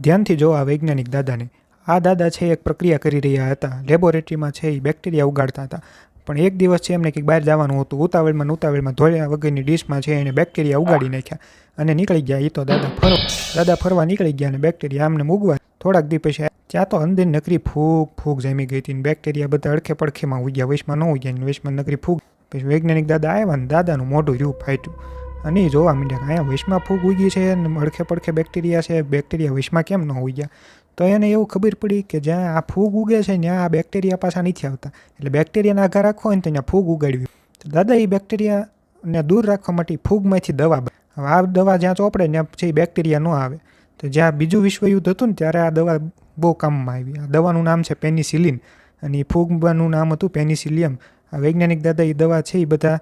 ધ્યાનથી જો આ વૈજ્ઞાનિક દાદાને, આ દાદા છે, એક પ્રક્રિયા કરી રહ્યા હતા. લેબોરેટરીમાં છે, એ બેક્ટેરિયા ઉગાડતા હતા. પણ એક દિવસ છે, એમને કંઈક બહાર જવાનું હતું. ઉતાવળમાં ઉતાવળમાં ધોળ્યા વગરની ડીશમાં છે, એને બેક્ટેરિયા ઉગાડી નાખ્યા અને નીકળી ગયા. એ તો દાદા ફરવા દાદા ફરવા નીકળી ગયા અને બેક્ટેરિયા આમને મૂગવા. થોડાક દી પછી ત્યાં તો અંદર નકરી ફૂગ ફૂગ જામી ગઈ હતી બેક્ટેરિયા બધા અડખે પડખેમાં ઉગ્યા. વૈશમાં ન ઉગ્યા ને વૈશમાં નકરી ફૂગ. પછી વૈજ્ઞાનિક દાદા આવ્યા ને દાદાનું મોઢું રૂપ ફાટ્યું. અને એ જોવા માંડ્યા કે અહીંયા વિશમાં ફૂગ ઉગી છે અને અડખે પડખે બેક્ટેરિયા છે, બેક્ટેરિયા વિશમાં કેમ ન ઉગ્યા? તો એને એવું ખબર પડી કે જ્યાં આ ફૂગ ઉગે છે, ત્યાં આ બેક્ટેરિયા પાછા નથી આવતા. એટલે બેક્ટેરિયાના આઘા રાખવો હોય ને તો ત્યાં ફૂગ ઉગાડવી. તો દાદા, એ બેક્ટેરિયાને દૂર રાખવા માટે ફૂગમાંથી દવા હવે આ દવા જ્યાં ચોપડે ત્યાં પછી બેક્ટેરિયા ન આવે. તો જ્યાં બીજું વિશ્વયુદ્ધ હતું ને, ત્યારે આ દવા બહુ કામમાં આવી. આ દવાનું નામ છે પેનિસિલિન. અને એ ફૂગનું નામ હતું પેનિસિલિયમ. આ વૈજ્ઞાનિક દાદા એ દવા છે એ બધા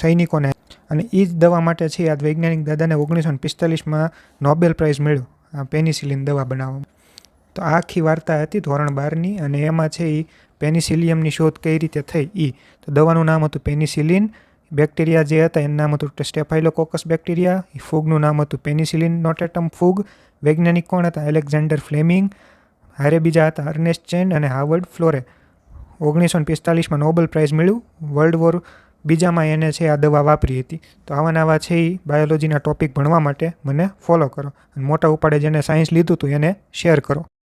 સૈનિકોને અને એ જ દવા માટે છે આ વૈજ્ઞાનિક દાદાને ઓગણીસો પિસ્તાલીસમાં નોબેલ પ્રાઇઝ મળ્યો, આ પેનિસિલિન દવા બનાવવામાં. તો આ આખી વાર્તા હતી ધોરણ બારની અને એમાં છે એ પેનિસિલિયમની શોધ કઈ રીતે થઈ એ તો દવાનું નામ હતું પેનિસિલિન, બેક્ટેરિયા જે હતા એનું નામ હતું સ્ટેફાઇલોકોકસ બેક્ટેરિયા એ ફૂગનું નામ હતું પેનિસિલિન નોટેટમ ફૂગ, વૈજ્ઞાનિક કોણ હતા? એલેક્ઝાન્ડર ફ્લેમિંગ, હારે બીજા હતા અર્નેસ્ટ ચેન અને હાવર્ડ ફ્લોરે. ઓગણીસો પિસ્તાલીસમાં નોબેલ પ્રાઇઝ મળ્યું, વર્લ્ડ વોર બીજામાં એને છે આ દવા વાપરી હતી. તો આવા નવા છે એ બાયોલોજીના ટોપિક ભણવા માટે મને ફોલો કરો. અને મોટા ઉપાડે જેને સાયન્સ લીધું હતું એને શેર કરો.